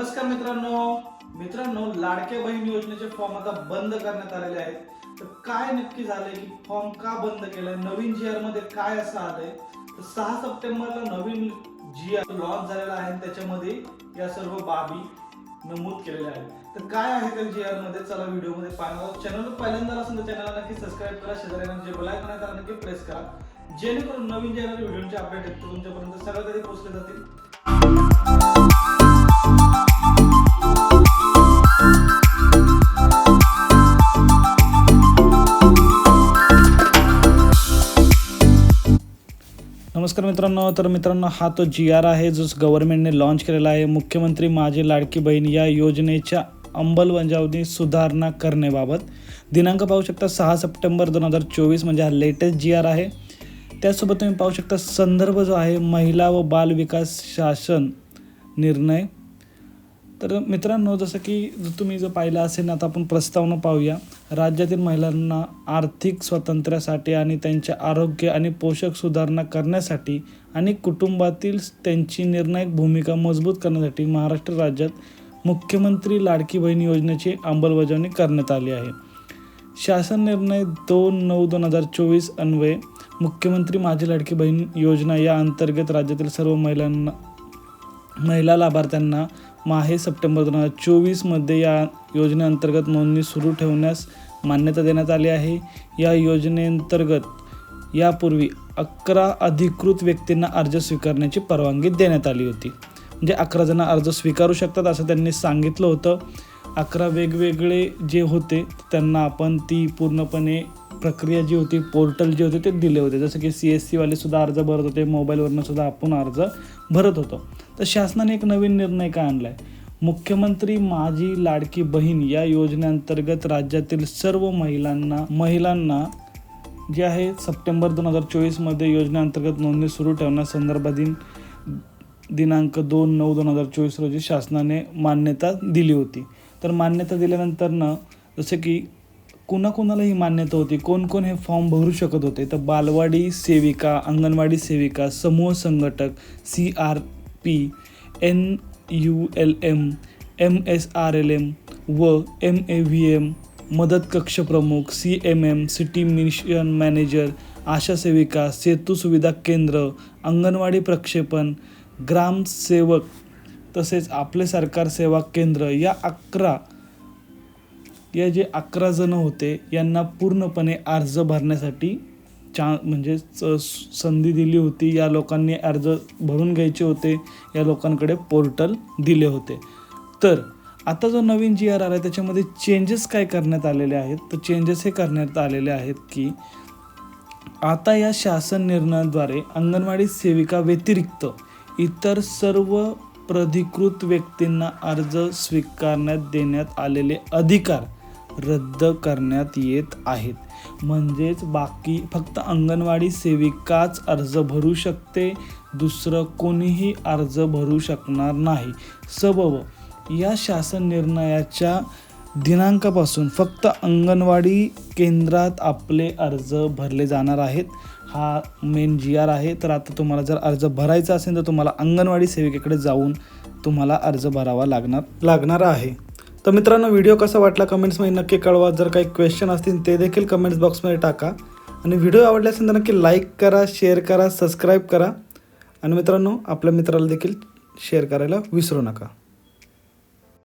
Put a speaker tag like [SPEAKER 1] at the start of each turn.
[SPEAKER 1] नमस्कार मित्रांनो. मित्रांनो लाडक्या बहीण योजनेचे फॉर्म आता बंद करण्यात आलेले आहेत. तर काय नक्की झालंय की फॉर्म का बंद केलाय? नवीन जी आरमध्ये काय असं आलंय? तर सहा सप्टेंबरला नवीन जी आर लॉन्च झालेला आहे. त्याच्यामध्ये या सर्व बाबी नमूद केलेल्या आहेत. तर काय आहे त्या जी आरमध्ये? चला व्हिडिओमध्ये पाहणार हो, चॅनल पहिल्यांदा असेल तर चॅनलला नक्की सबस्क्राईब करा. शेजाऱ्यांना जे बलाय आयकॉन त्याला नक्की प्रेस करा. जेणेकरून नवीन जे व्हिडिओचे अपडेट आहेत तुमच्यापर्यंत सगळ्यात आधी पोहोचले जातील. नमस्कार मित्रांनो तर मित्रांनो हा तो जी आर आहे जो गव्हर्नमेंटने लॉन्च केलेला आहे. मुख्यमंत्री माझी लाडकी बहीण या योजनेच्या अंमलबजावणी सुधारणा करण्याबाबत. दिनांक पाहू शकता सहा सप्टेंबर दोन हजार चोवीस म्हणजे हा लेटेस्ट जी आर आहे. त्यासोबत तुम्ही पाहू शकता संदर्भ जो आहे महिला व बाल विकास शासन निर्णय. तर मित्रांनो जसं की तुम्ही जर पाहिलं असेल ना आता आपण प्रस्तावना पाहूया. राज्यातील महिलांना आर्थिक स्वातंत्र्यासाठी आणि त्यांचे आरोग्य आणि पोषक सुधारणा करण्यासाठी आणि कुटुंबातील त्यांची निर्णायक भूमिका मजबूत करण्यासाठी महाराष्ट्र राज्यात मुख्यमंत्री लाडकी बहीण योजनेची अंमलबजावणी करण्यात आली आहे. शासन निर्णय दोन नऊ दोन हजार चोवीस अन्वये मुख्यमंत्री माझी लाडकी बहीण योजना या अंतर्गत राज्यातील सर्व महिलांना महिला लाभार्थ्यांना माहे सप्टेंबर दोन हजार चोवीसमध्ये या योजनेअंतर्गत नोंदणी सुरू ठेवण्यास मान्यता देण्यात आली आहे. या योजनेअंतर्गत यापूर्वी अकरा अधिकृत व्यक्तींना अर्ज स्वीकारण्याची परवानगी देण्यात आली होती. म्हणजे अकरा जण अर्ज स्वीकारू शकतात असं त्यांनी सांगितलं होतं. अकरा वेगवेगळे जे होते त्यांना आपण ती पूर्णपणे प्रक्रिया जी होती पोर्टल जे होते ते दिले होते. जसं की सी एस सीवाले सुद्धा अर्ज भरत होते मोबाईलवरनं सुद्धा आपण अर्ज भरत होतो. तर शासनाने एक नवीन निर्णय काय आणला आहे मुख्यमंत्री माझी लाडकी बहीण या योजनेअंतर्गत राज्यातील सर्व महिलांना महिलांना जे आहे सप्टेंबर दोन हजार चोवीसमध्ये योजनेअंतर्गत नोंदणी सुरू ठेवण्यासंदर्भातील दिनांक दोन नऊ दोन हजार चोवीस रोजी शासनाने मान्यता दिली होती. तर मान्यता दिल्यानंतरनं जसं की कुणाकुणाला ही मान्यता होती. कोण कोण हे फॉर्म भरू शकत होते. तर बालवाडी सेविका अंगणवाडी सेविका समूह संघटक C R P N U L M M S R L M व एम ए व्ही एम मदत कक्ष प्रमुख C M M city mission manager आशा सेविका सेतू सुविधा केंद्र अंगणवाडी प्रक्षेपण ग्रामसेवक तसेच आपले सरकार सेवा केंद्र या अकरा या जे अकरा जण होते यांना पूर्णपणे अर्ज भरण्यासाठी चा म्हणजे संधी दिली होती. या लोकांनी अर्ज भरून घ्यायचे होते. या लोकांकडे पोर्टल दिले होते. तर आता जो नवीन जी आर आला आहे त्याच्यामध्ये चेंजेस काय करण्यात आलेले आहेत? तर चेंजेस हे करण्यात आलेले आहेत की आता या शासन निर्णयाद्वारे अंगणवाडी सेविका व्यतिरिक्त इतर सर्व प्राधिकृत व्यक्तींना अर्ज स्वीकारण्यात देण्यात आलेले अधिकार रद्द करण्यात येत आहेत. म्हणजेच बाकी फक्त अंगणवाडी सेविकाच अर्ज भरू शकते दुसरं कोणीही अर्ज भरू शकणार नाही. सबब या शासन निर्णयाच्या दिनांकापासून फक्त अंगणवाडी केंद्रात आपले अर्ज भरले जाणार आहेत. हा मेन जी आर आहे. तर आता तुम्हाला जर अर्ज भरायचा असेल तर तुम्हाला अंगणवाडी सेविकेकडे जाऊन तुम्हाला अर्ज भरावा लागणार लागणार आहे. तर मित्रांनो व्हिडिओ कसा वाटला कमेंट्समध्ये नक्की कळवा. जर काही क्वेश्चन असतील ते देखील कमेंट्स बॉक्समध्ये टाका. आणि व्हिडिओ आवडला असेल तर नक्की लाईक करा शेअर करा सबस्क्राईब करा. आणि मित्रांनो आपल्या मित्राला देखील शेअर करायला विसरू नका.